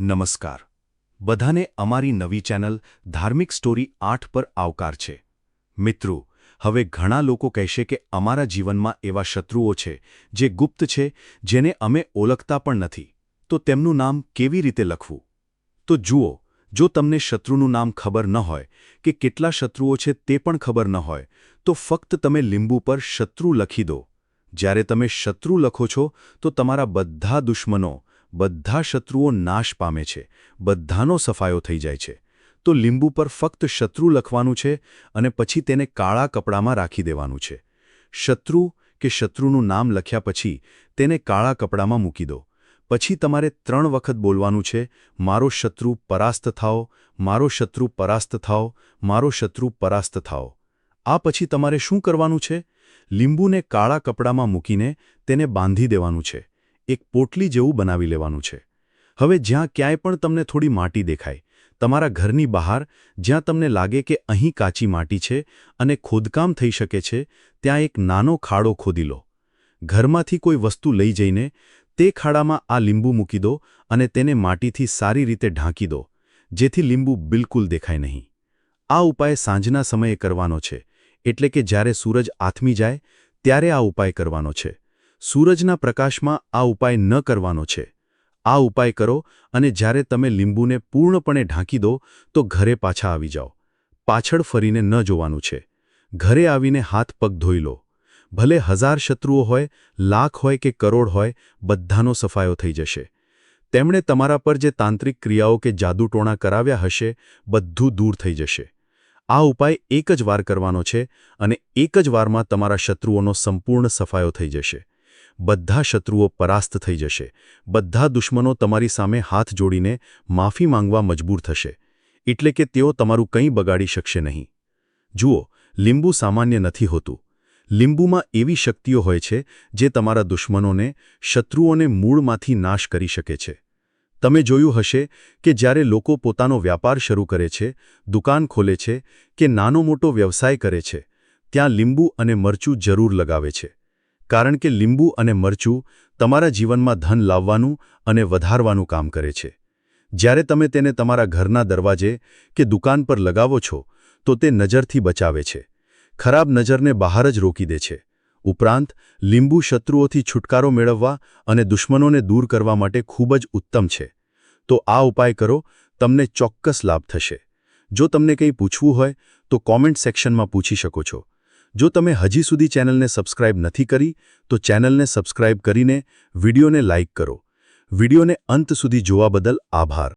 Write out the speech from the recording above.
નમસ્કાર. બધાને અમારી નવી ચેનલ ધાર્મિક સ્ટોરી આઠ પર આવકાર છે. મિત્રો, હવે ઘણા લોકો કહેશે કે અમારા જીવનમાં એવા શત્રુઓ છે જે ગુપ્ત છે, જેને અમે ઓળખતા પણ નથી. તો તેમનું નામ કેવી રીતે લખવું? તો જુઓ, જો તમને શત્રુનું નામ ખબર ન હોય કે કેટલા શત્રુઓ છે તે પણ ખબર ન હોય, તો ફક્ત તમે લીંબુ પર શત્રુ લખી દો. જ્યારે તમે શત્રુ લખો છો, તો તમારા બધા દુશ્મનો બધા શત્રુઓ નાશ પામે છે, બધાનો સફાયો થઈ જાય છે. તો લીંબુ પર ફક્ત શત્રુ લખવાનું છે અને પછી તેને કાળા કપડામાં રાખી દેવાનું છે. શત્રુ કે શત્રુનું નામ લખ્યા પછી તેને કાળા કપડામાં મૂકી દો. પછી તમારે ત્રણ વખત બોલવાનું છે, મારો શત્રુ પરાસ્ત થાઓ, મારો શત્રુ પરાસ્ત થાઓ, મારો શત્રુ પરાસ્ત થાઓ. આ પછી તમારે શું કરવાનું છે? લીંબુને કાળા કપડામાં મૂકીને તેને બાંધી દેવાનું છે. એક પોટલી જેવું બનાવી લેવાનું છે. હવે જ્યાં ક્યાંય પણ તમને થોડી માટી દેખાય, તમારા ઘરની બહાર, જ્યાં તમને લાગે કે અહીં કાચી માટી છે અને ખોદકામ થઈ શકે છે, ત્યાં એક નાનો ખાડો ખોદી લો. ઘરમાંથી કોઈ વસ્તુ લઈ જઈને તે ખાડામાં આ લીંબુ મૂકી દો અને તેને માટીથી સારી રીતે ઢાંકી દો, જેથી લીંબુ બિલકુલ દેખાય નહીં. આ ઉપાય સાંજના સમયે કરવાનો છે, એટલે કે જ્યારે સૂરજ આથમી જાય, ત્યારે આ ઉપાય કરવાનો છે. સૂરજના પ્રકાશમાં આ ઉપાય ન કરવાનો છે. આ ઉપાય કરો અને જ્યારે તમે લીંબુને પૂર્ણપણે ઢાંકી દો, તો ઘરે પાછા આવી જાઓ. પાછળ ફરીને ન જોવાનું છે. ઘરે આવીને હાથ પગ ધોઈ લો. ભલે હજાર શત્રુઓ હોય, લાખ હોય કે કરોડ હોય, બધાનો સફાયો થઈ જશે. તેમણે તમારા પર જે તાંત્રિક ક્રિયાઓ કે જાદુટોણા કરાવ્યા હશે, બધું દૂર થઈ જશે. આ ઉપાય એક જ વાર કરવાનો છે અને એક જ વારમાં તમારા શત્રુઓનો સંપૂર્ણ સફાયો થઈ જશે. બધા શત્રુઓ પરાસ્ત થઈ જશે. બધા દુશ્મનો તમારી સામે હાથ જોડીને માફી માંગવા મજબૂર થશે. એટલે કે તેઓ તમારું કંઈ બગાડી શકશે નહીં. જુઓ, લીંબુ સામાન્ય નથી હોતું. લીંબુમાં એવી શક્તિઓ હોય છે જે તમારા દુશ્મનોને, શત્રુઓને મૂળમાંથી નાશ કરી શકે છે. તમે જોયું હશે કે જ્યારે લોકો પોતાનો વ્યાપાર શરૂ કરે છે, દુકાન ખોલે છે કે નાનો મોટો વ્યવસાય કરે છે, ત્યાં લીંબુ અને મરચું જરૂર લગાવે છે. કારણ કે લીંબુ અને મરચું તમારા જીવનમાં ધન લાવવાનું અને વધારવાનું કામ કરે છે. જ્યારે તમે તેને તમારા ઘરના દરવાજે કે દુકાન પર લગાવો છો, તો તે નજરથી બચાવે છે. ખરાબ નજરને બહાર જ રોકી દે છે. ઉપરાંત, લીંબુ શત્રુઓથી છુટકારો મેળવવા અને દુશ્મનોને દૂર કરવા માટે ખૂબ જ ઉત્તમ છે. તો આ ઉપાય કરો, તમને ચોક્કસ લાભ થશે. જો તમને કંઈ પૂછવું હોય, તો કોમેન્ટ સેક્શનમાં પૂછી શકો છો. જો તમે હજી સુધી ચેનલને સબસ્ક્રાઇબ નથી કરી, તો ચેનલને સબસ્ક્રાઇબ કરીને વિડીયોને લાઇક કરો. વિડીયોને અંત સુધી જોવા બદલ આભાર.